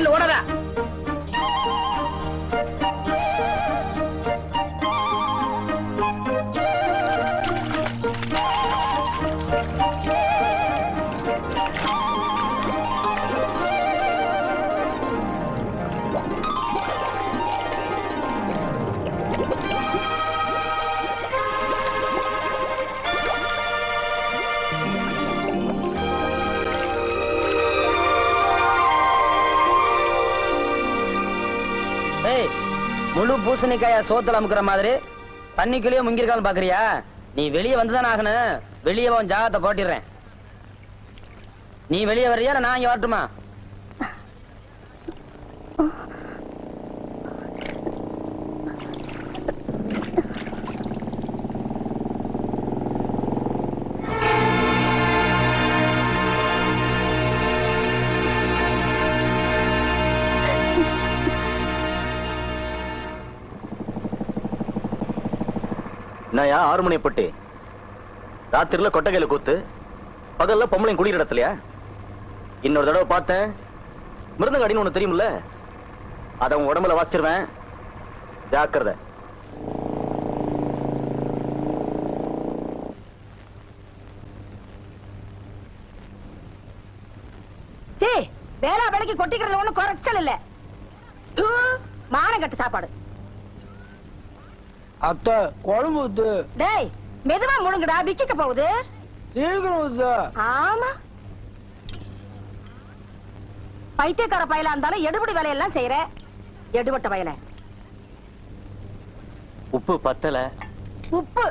ஏய் ஓடாத. முழு பூசணிக்காய சோத்துல அமுக்குற மாதிரி. தண்ணிக்குள்ளேயே முங்கிருக்கான்னு பாக்குறியா? நீ வெளியே வந்துதான் ஆகணும். வெளியே உன் ஜாகத்தை போட்டிடுறேன். நீ வெளியே வர்றியா நான் இங்க வரட்டுமா? நான் ஆறு மணி பொட்டி? ராத்திரில கொட்டகையில கூத்து. பகல்ல பொம்பளையும் குடிக்கிற இடத்துலயா? இன்னொரு தடவை பார்த்தேன். மிருதங்க அடின்னு ஒண்ணு தெரியும்ல அதை உன் உடம்புல வாசிச்சிருவேன். ஜாக்கிரதை. சீ வேளா விலைக்கு கொட்டிக்கிறதுல ஒண்ணும் குறைச்சல் இல்ல. மானம் கட்டு சாப்பாடு. அத்தை குழம்பு ஊத்து. டேய் மெதுவா முழுங்குடா விக்கிக்க போகுது. சீக்கிரம் ஊத்து. ஆமா. பைத்தியக்கார பயலா இருந்தாலும் எடுபடி வேலையெல்லாம் செய்யற. எடுபட்ட வயல உப்பு பத்தல. உப்பு.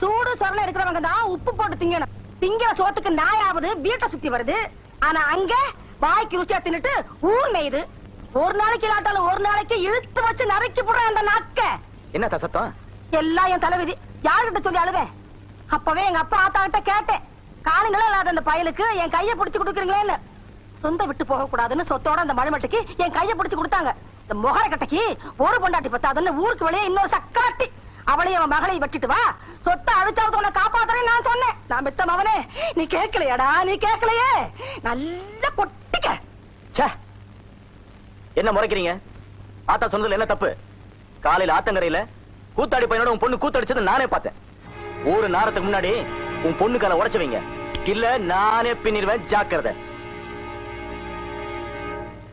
சூடு சொரணை இருக்கிறவங்க தான் உப்பு போட்டு திங்கணும். திங்கிற சோத்துக்கு நாயாவது வீட்டை சுத்தி வருது. ஆனா அங்க வாய்க்கு ருசியா தின்னுட்டு ஊர் மேயுது. ஒரு நாளைக்கு இல்லாட்டாலும் ஒரு நாளைக்கு இழுத்து வச்சு நறுக்கி போடுற அந்த நாக்க. என்ன தசத்தம்? எல்லாம் என் தலைவிதி. யாருகிட்ட சொல்லி அழுவேன் அப்பவே எங்க அப்பா ஆத்தா கிட்ட கேட்டேன் காலங்களும் இல்லாத அந்த பயலுக்கு என் கைய பிடிச்சு கொடுக்குறீங்களேன்னு. சொந்த விட்டு போக கூடாதுன்னு சொத்தோட அந்த மழைமட்டுக்கு என் கைய பிடிச்சு கொடுத்தாங்க. இந்த முகர கட்டைக்கு ஒரு பொண்டாட்டி பத்தாதுன்னு ஊருக்கு வெளியே இன்னொரு சக்காத்தி அவளையும் அவன் மகளை வெட்டிட்டு வா. சொத்தை அழிச்சாவது உன்னை காப்பாத்துறேன்னு நான் சொன்னேன். நான் பெத்த மவனே நீ கேட்கலையாடா நீ கேட்கலையே. நல்ல பொட்டிக்க. என்ன முறைக்கிறீங்க? ஆத்தா சொன்னதுல என்ன தப்பு? காலையில ஆத்தங்கரையில கூத்தாடி பையனோட உன் பொண்ணு கூத்தடிச்சது நானே பார்த்தேன். ஒரு நேரத்துக்கு முன்னாடி உன் பொண்ணு காலை உடைச்சு வைங்க. இல்ல நானே பின்னிடுவேன் ஜாக்கிரதை.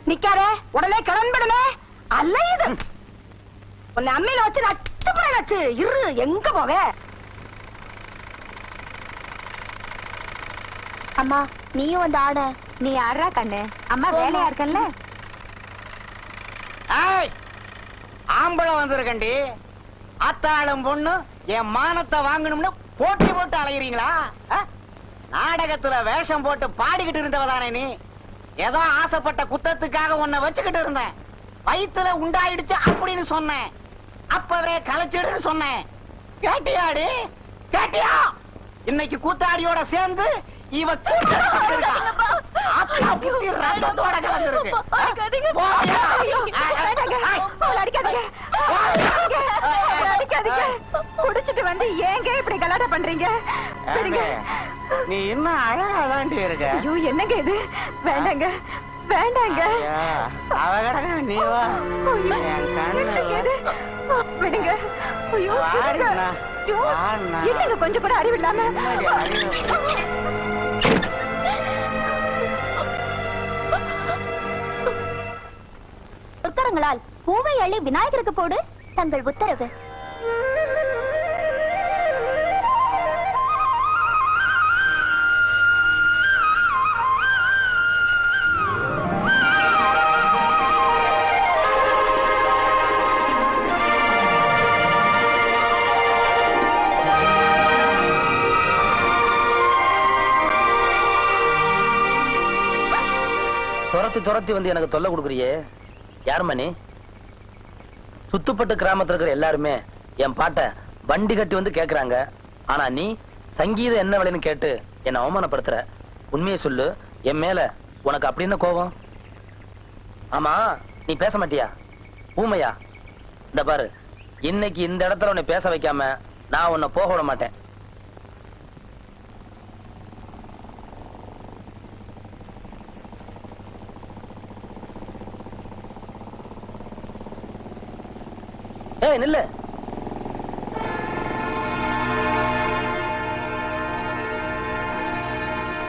நிக்காரே உடனே கிளம்பிடுமே. அல்ல இது. உன்னை அம்மையில வச்சு நச்சு போய் நச்சு இரு எங்க போவே? அம்மா நீயும் வந்து ஆட. நீ ஆடுறா கண்ணு? அம்மா வேலையா இருக்கல்ல? ஏய்! ஆம்பளை வந்திருக்கண்டி. அத்தாளும் பொண்ணு என் மானத்தை வாங்கணும்னு போட்டி போட்டு அலையுறீங்களா? ஆ? நாடகத்துல வேஷம் போட்டு பாடிக்கிட்டு இருந்தவதானே நீ? ஏதோ ஆசைப்பட்ட குத்தத்துக்காக உன்னை வச்சுக்கிட்டு இருந்தேன். வயிற்றுல உண்டாயிடுச்சு அப்படின்னு சொன்னேன். அப்பவே கலைச்சிடுன்னு சொன்னேன். கேட்டியாடி கேட்டியா? இன்னைக்கு கூத்தாடியோட சேர்ந்து இவ கூட்டணி அப்பா புத்தி ரத்தத்தோட கலந்திருக்கு போயா? குடிச்சிட்டு வந்து ஏங்க இப்படி கலாட்டா பண்றீங்க. நீ இன்னும் அழகாதான்டி இருக்க? ஐயோ என்னங்க இது? வேண்டாங்க. வேண்டாங்க. ஐயா, அவ கிடக்க நீ வா? விடுங்க. ஐயோ. என்னங்க கொஞ்சம் கூட அறிவில்லாம மந்திரங்களால் பூவை அள்ளி விநாயகருக்கு போடு தங்கள் உத்தரவு. துரத்தி துரத்தி வந்து எனக்கு தொல்லை கொடுக்குறியே. யாரும்மா நீ சுத்துப்பட்டு கிராமத்தில் இருக்கிற எல்லாருமே என் பாட்டை வண்டி கட்டி வந்து கேட்குறாங்க ஆனா நீ சங்கீதம் என்ன விலைன்னு கேட்டு என்னை அவமானப்படுத்துற. உண்மையை சொல்லு என் மேல உனக்கு அப்படி என்ன கோபம்? ஆமா நீ பேச மாட்டியா? ஊமையா? இந்த பாரு இன்னைக்கு இந்த இடத்துல உன்னை பேச வைக்காம நான் உன்னை போக விட மாட்டேன். ஏய் நில்லு.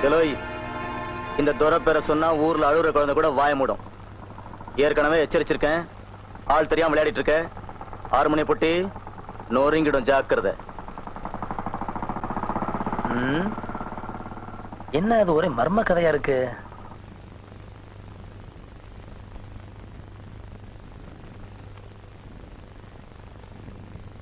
எலோய் இந்த துரை பேரை சொன்னா ஊர்ல அழுகுற குழந்தை கூட வாய மூடும். ஏற்கனவே எச்சரிச்சிருக்கேன். ஆள் தெரியாம விளையாடிட்டு இருக்க. ஆறு மணி பொட்டி நொறுங்கிடும் ஜாக்கிரதை. என்ன அது ஒரே மர்ம கதையா இருக்கு?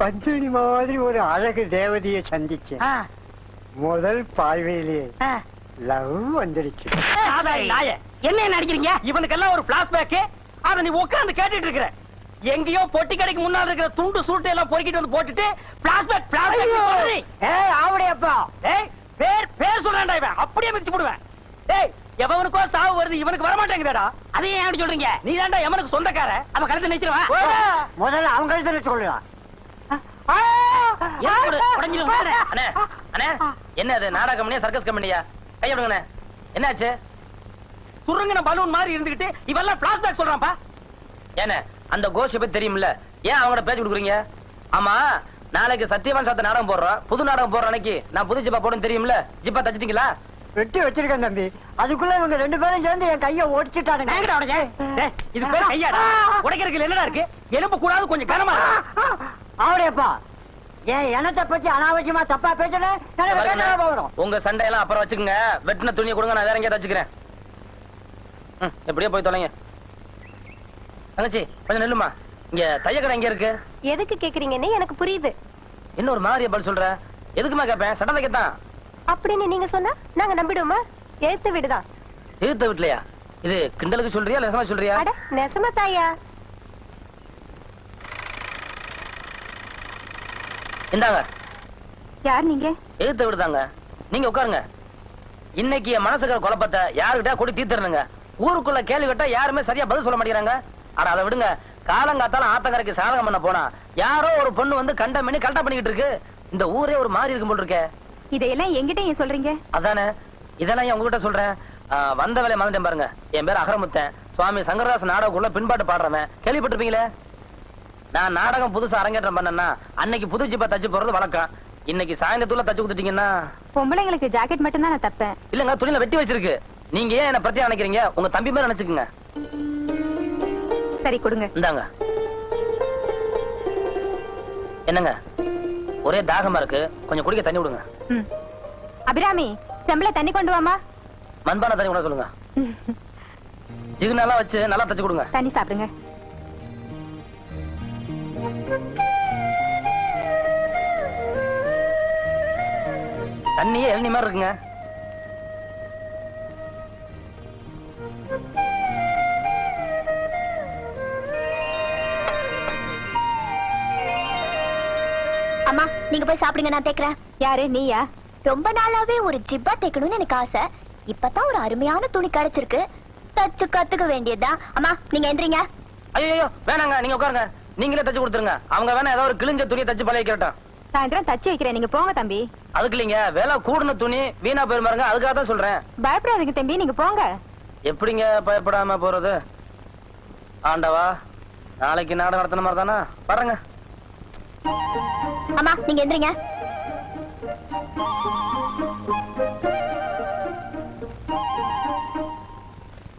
பத்தினி மாதிரி ஒரு அழகு தேவதையை சந்திச்சேன் ஆ, முதல் பார்வையிலேயே ஆ. லவ் வந்துடுச்சு. என்ன நடிக்கிறீங்க? இவனுக்கெல்லாம் ஒரு பிளாஷ்பேக் அத நீ உட்கார்ந்து கேட்டுட்டு இருக்கிற. எங்கேயோ பொட்டி கடைக்கு முன்னால இருக்கிற துண்டு சுருட்டை எல்லாம் பொறுக்கிட்டு வந்து போட்டுட்டு பிளாஷ்பேக் பிளாஷ்பேக் ஏய் ஆவடையப்பா. ஏய் பேர் பேர் சொல்றான்டா இவன். அப்படியே மிதிச்சு போடுவேன் ஏய் எவனுக்கோ சாவு வருது இவனுக்கு வர மாட்டேங்குதடா அதையும் ஏன் அப்படி சொல்றீங்க? நீ தான்டா எவனுக்கு சொந்தக்கார அவ கழுத்து நினைச்சிருவா முதல்ல சொல்லலாம் உடஞ்சிரும் அண்ணே அண்ணே என்ன அது நாடக கம்பெனியா சர்க்கஸ் கம்பெனியா? கைய விடுங்கண்ணே என்னாச்சு? சுருங்கின பலூன் மாதிரி இருந்துகிட்டு இவெல்லாம் பிளாஷ்பேக் சொல்றான்ப்பா. ஏண்ணே அந்த கோஷ பத்தி தெரியும்ல? ஏன் அவங்களோட பேச்சு கொடுக்குறீங்க? ஆமா நாளைக்கு சத்தியவான் சாத்த நாடகம் போடுறோம். புது நாடகம் போடுற அன்னைக்கு நான் புது ஜிப்பா போடுன்னு தெரியும்ல? ஜிப்பா தச்சிட்டீங்களா? வெட்டி வச்சிருக்கேன் தம்பி. அதுக்குள்ள இவங்க ரெண்டு பேரும் சேர்ந்து என் கைய ஒடிச்சிட்டானுங்க இது பேர் கையாடா. உடைக்கிறதுக்கு என்னடா இருக்கு? எலும்பு கூடாது கொஞ்சம் கனமா இருக்கு. ஆவடையப்பா. என் இனத்தை பத்தி அனாவசியமா தப்பா போகிறோம் உங்க சண்டையெல்லாம் அப்புறம் வச்சுக்கோங்க. வெட்டின துணியை கொடுங்க நான் வேற எங்கேயா தச்சுக்கிறேன் ம், எப்படியோ போய் தொலைங்க. தங்கச்சி கொஞ்சம் நில்லுமா? இங்க தையக்கடை எங்க இருக்கு? எதுக்கு கேக்குறீங்கன்னு எனக்கு புரியுது. என்ன ஒரு மாதிரி பதில் சொல்ற? எதுக்குமா கேட்பேன் சட்டை தைக்கத்தான் அப்படின்னு நீங்க சொன்னா நாங்க நம்பிடுவோமா? ஏத்து விடுதான். எதிர்த்த வீட்லயா? இது கிண்டலுக்கு சொல்றியா நெசமா சொல்றியா? அட நெசமா தாயா? இந்தாங்க. யார் நீங்க? எதிர்த்த விடுதாங்க. நீங்க உட்காருங்க. இன்னைக்கு என் மனசுக்கிற குழப்பத்தை யாருக்கிட்ட கொடி தீர்த்துறனுங்க ஊருக்குள்ள கேள்வி கேட்டா யாருமே சரியா பதில் சொல்ல மாட்டேங்கிறாங்க. அட அதை விடுங்க. காலங்காத்தால ஆத்தங்கரைக்கு சாதகம் பண்ண போனா யாரோ ஒரு பொண்ணு வந்து கண்ட பண்ணி கரெக்டா பண்ணிக்கிட்டு இருக்கு. இந்த ஊரே ஒரு மாதிரி இருக்கும் போல் இருக்கே. இதையெல்லாம் எங்கிட்ட ஏன் சொல்றீங்க? அதானே? இதெல்லாம் ஏன் உங்ககிட்ட சொல்றேன்? வந்த வேலையை மறந்துட்டேன் பாருங்க. என் பேர் அகரமுத்தன். சுவாமி சங்கரதாஸ் நாடகக்குள்ள பின்பாட்டு பாடுறவன். கேள்விப்பட்டிருப்பீங்களே? நான் நாடகம் புதுசா அரங்கேற்றம் பண்ணேன்னா அன்னைக்கு புது ஜிப்பா தச்சு போறது வழக்கம். இன்னைக்கு சாயந்தரத்துல தச்சு கொடுத்துட்டீங்கன்னா. பொம்பளைங்களுக்கு ஜாக்கெட் மட்டும் தான் நான் தப்பேன். இல்லங்க துணியில வெட்டி வச்சிருக்கு. நீங்க ஏன் என்ன பிரச்சனை நினைக்கிறீங்க உங்க தம்பி மேல நினைச்சுக்குங்க. சரி கொடுங்க. இந்தாங்க. என்னங்க? ஒரே தாகமா இருக்கு. கொஞ்சம் குடிக்க தண்ணி விடுங்க. அபிராமி செம்பல தண்ணி கொண்டு வாமா மண்பானை தண்ணி கூட சொல்லுங்க. ஜிகுனெல்லாம் வச்சு நல்லா தச்சு கொடுங்க. தண்ணி சாப்பிடுங்க. தண்ணியே இளநி மாதிரி இருக்குங்க. அம்மா நீங்க போய் சாப்பிடுங்க நான் தேக்கிறேன் யாரு நீயா? ரொம்ப நாளாவே ஒரு ஜிப்பா தைக்கணும்னு எனக்கு ஆசை. இப்பதான் ஒரு அருமையான துணி கிடைச்சிருக்கு. தச்சு கத்துக்க வேண்டியதுதான். அம்மா நீங்க எந்திரிங்க. ஐயோ வேணாங்க நீங்க உட்காருங்க. நீங்களே தச்சு கொடுத்துருங்க. அவங்க வேணா ஏதாவது ஒரு கிழிஞ்ச துணியை தச்சு பழகிக்கட்டும் சாயந்தரம் தச்சு வைக்கிறேன். நீங்க போங்க தம்பி. அதுக்கு இல்லைங்க விலை கூடுன துணி வீணா போயிரும் பாருங்க அதுக்காக தான் சொல்றேன். பயப்படாதீங்க தம்பி நீங்க போங்க. எப்படிங்க பயப்படாம போறது? ஆண்டவா நாளைக்கு நாடகம் நடத்தின மாதிரி தானா? பாருங்க. அம்மா நீங்க எந்திரிங்க.